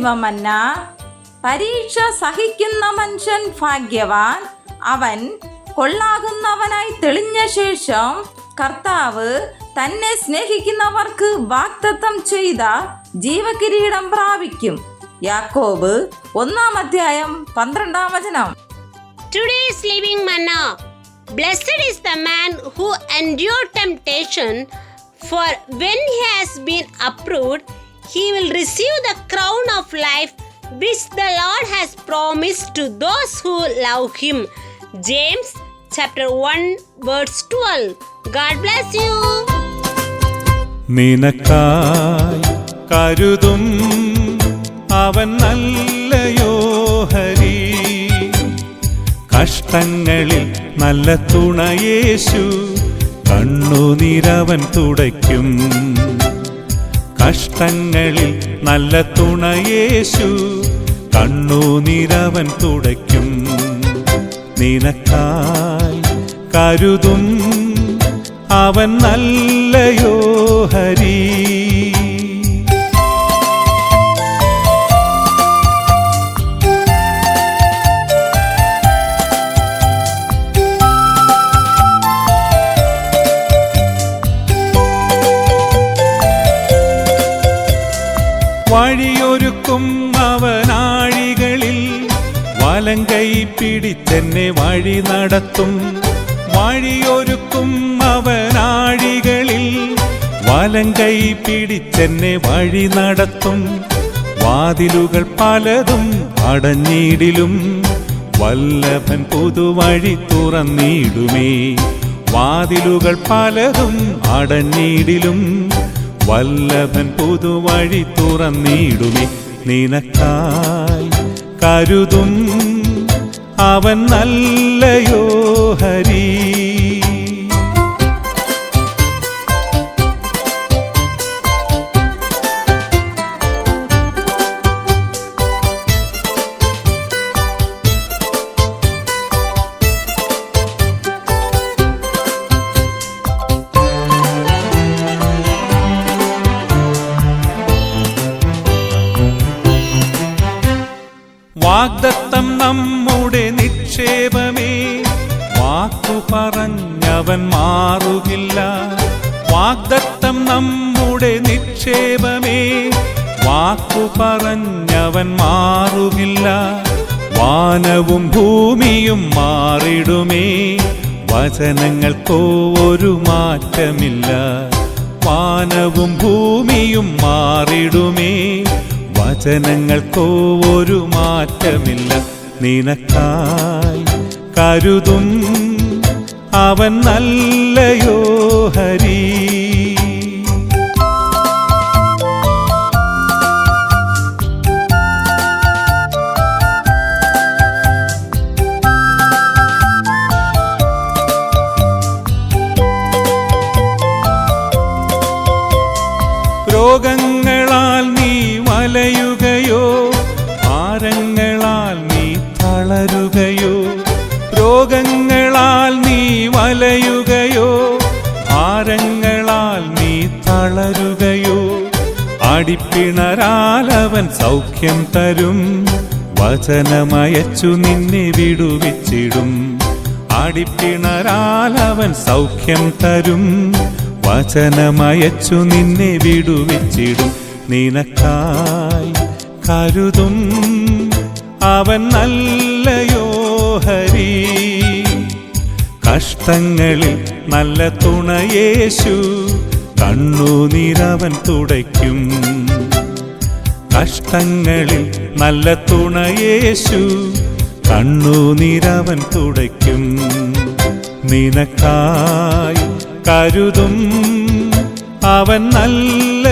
ജീവമന്ന പരീക്ഷ സഹിക്കുന്ന മനുഷ്യൻ ഭാഗ്യവാൻ അവൻ കൊള്ളാകുന്നവനായി തെളിഞ്ഞ ശേഷം കർത്താവ് തന്നെ സ്നേഹിക്കുന്നവർക്ക് വാക്തത്വം ചെയ്ത ജീവകിരീടം പ്രാപിക്കും യാക്കോബ് ഒന്നാം അധ്യായം പന്ത്രണ്ടാം വചനം Today's living manna. Blessed is the man who endured temptation, for when has been approved, he will receive the crown which the Lord has promised to those who love him. James chapter 1 verse 12. God bless you. നിനക്കായി കരുതും അവൻ നല്ലയോ ഹരി കഷ്ടങ്ങളിൽ നല്ല തുണയേശു കണ്ണുനീരവൻ തുടയ്ക്കും കഷ്ടങ്ങളിൽ നല്ല തുണയേശു കണ്ണുനീരവൻ തുടയ്ക്കും. നിനക്കായി കരുതും അവൻ നല്ലയോ ഹരി. വഴിയൊരുക്കും അവനാഴികളിൽ വലങ്കൈ പിടിച്ചെന്നെ വഴി നടത്തും. വഴിയൊരുക്കും അവനാഴികളിൽ. വലങ്കൈ പിടിച്ചെന്നെ വഴി നടത്തും. വാതിലുകൾ പലതും അടഞ്ഞിടിലും. വല്ലഭൻ പുതുവഴി തുറന്നിടുമേ. വാതിലുകൾ പലതും അടഞ്ഞിടിലും. വല്ലഭൻ പുതുവഴി തുറന്നിടുമേ. നിനക്കായി കരുതും അവൻ നല്ലയോ ഹരി? വാഗ്ദത്തം നമ്മുടെ പറഞ്ഞവൻ മാറുകില്ല. വാഗ്ദത്തം നമ്മുടെ നിക്ഷേപമേ. വാക്കു പറഞ്ഞവൻ മാറുകില്ല. വാനവും ഭൂമിയും മാറിടുമേ. വചനങ്ങൾക്കോ ഒരു മാറ്റമില്ല. വാനവും ഭൂമിയും മാറിടുമേ. വചനങ്ങൾക്കോ ഒരു മാറ്റമില്ല. നിനക്കായി കരുതും അവൻ നല്ലയോ ഹരി? രോഗങ്ങളാൽ നീ വലയുകയോ ഭാരങ്ങളാൽ നീ ആരങ്ങളാൽ നീ തളരുകയോ അടിപ്പിണരാൽ അവൻ സൗഖ്യം തരും വചനമയച്ചു നിന്നെ വിടുവിച്ചിടും. അടിപ്പിണരാൽ അവൻ സൗഖ്യം തരും വചനമയച്ചു നിന്നെ വിടുവിച്ചിടും. നിനക്കായി കരുതും അവൻ നല്ലയോ ഹരി കഷ്ടങ്ങളിൽ നല്ല തുണയേശു കണ്ണുനീരവൻ തുടയ്ക്കും. കഷ്ടങ്ങളിൽ നല്ല തുണയേശു കണ്ണുനീരവൻ തുടയ്ക്കും. നിനക്കായി കരുതും അവൻ നല്ല